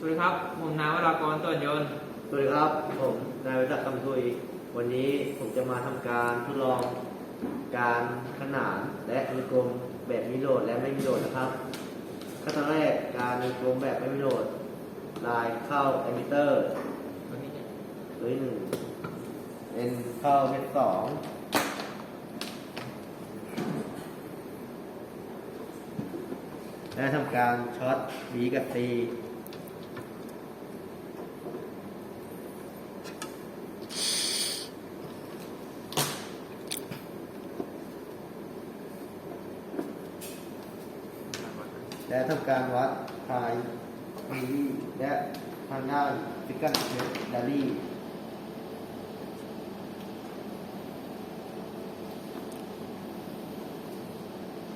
สวัสดีครับ ผมนายวรากรตัวนยนต์ สวัสดีครับ ผมนายวิศักดิ์คำทุย วันนี้ผมจะมาทำการทดลองการขนานและอนุกรมแบบมีโหลดและไม่มีโหลดนะครับขั้นตอนแรกการอนุกรมแบบไม่มีโหลด ลายเข้าแอมมิเตอร์วันนี้หนึ่งเป็นเข้าเม็ดสองและทำการช็อต B กับ C และทำการวัดพายมีและทางด้านฟิกเกอร์เดดารี่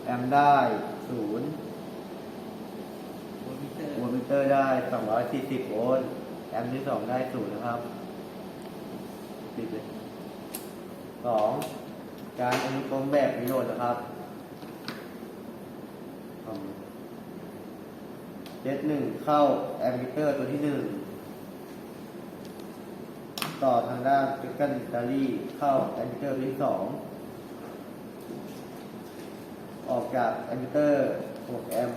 แอมได้ศูนย์โวลต์มิเตอร์โวลต์มิเตอร์ได้ 240 โวลต์ แอมที่สองได้ศูนย์นะครับติดเลยสองการอนุกรมแบบวิโรจน์นะครับ เจ็ดหนึ่งเข้าแอมมิเตอร์ตัวที่หนึ่งต่อทางด้านฟิกเกอร์ดารีเข้าแอมมิเตอร์ตัวที่สองออกจากแอมมิเตอร์6แอม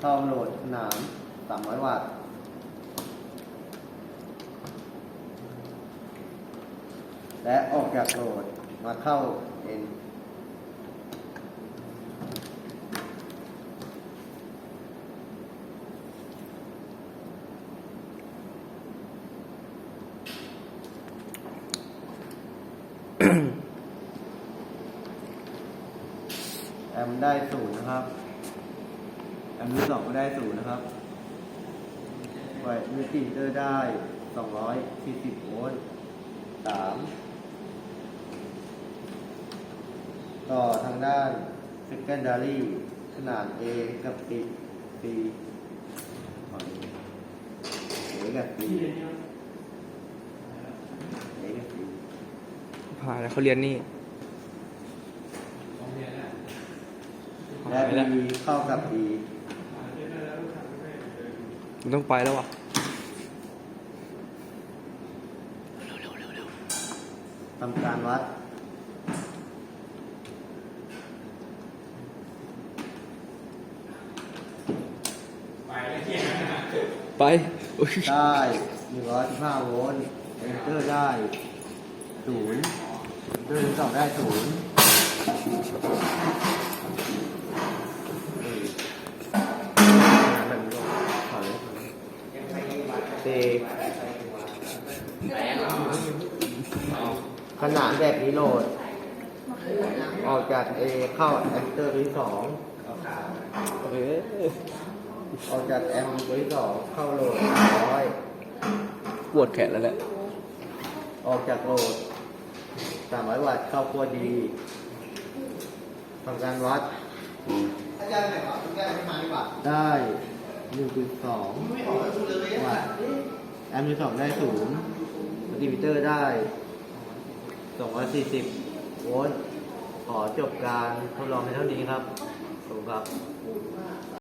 เข้าโหลดขนาน300 วัตต์และออกจากโหลดมาเข้า N มป์ได้ศูนย์นะครับ แอมป์ที่สองก็ได้ศูนย์นะครับไวมิติเตอร์ได้240โวลต์สามต่อทางด้าน secondary ขนาด A กับ C C ขอดู A กับ C A กับ C ผ่านแล้วเขาเรียนนี่ และ B เข้ากับ D มันต้องไปแล้วว่ะทำการวัด ไปอุ๊ยได้115โวลต์เอนเตอร์ได้ศูนย์เอนเตอร์ที่สองได้ศูนย์ เตขนาดแบบนี้โหลด ออกจาก A เข้าแอมเตอร์ที่สองเออออกจากแอมตัวที่สองเข้าโหลดร้อยปวดแขนแล้วแหละ ออกจากโหลดสามร้อยวัตต์เข้าขั้วดีทำการวัดได้ หนึ่งจุดสองวัตต์แอมป์ที่สองได้ศูนย์มัลติมิเตอร์ได้สองร้อยสี่สิบโวลต์ขอจบการทดลองในเท่านี้ครับขอบคุณครับ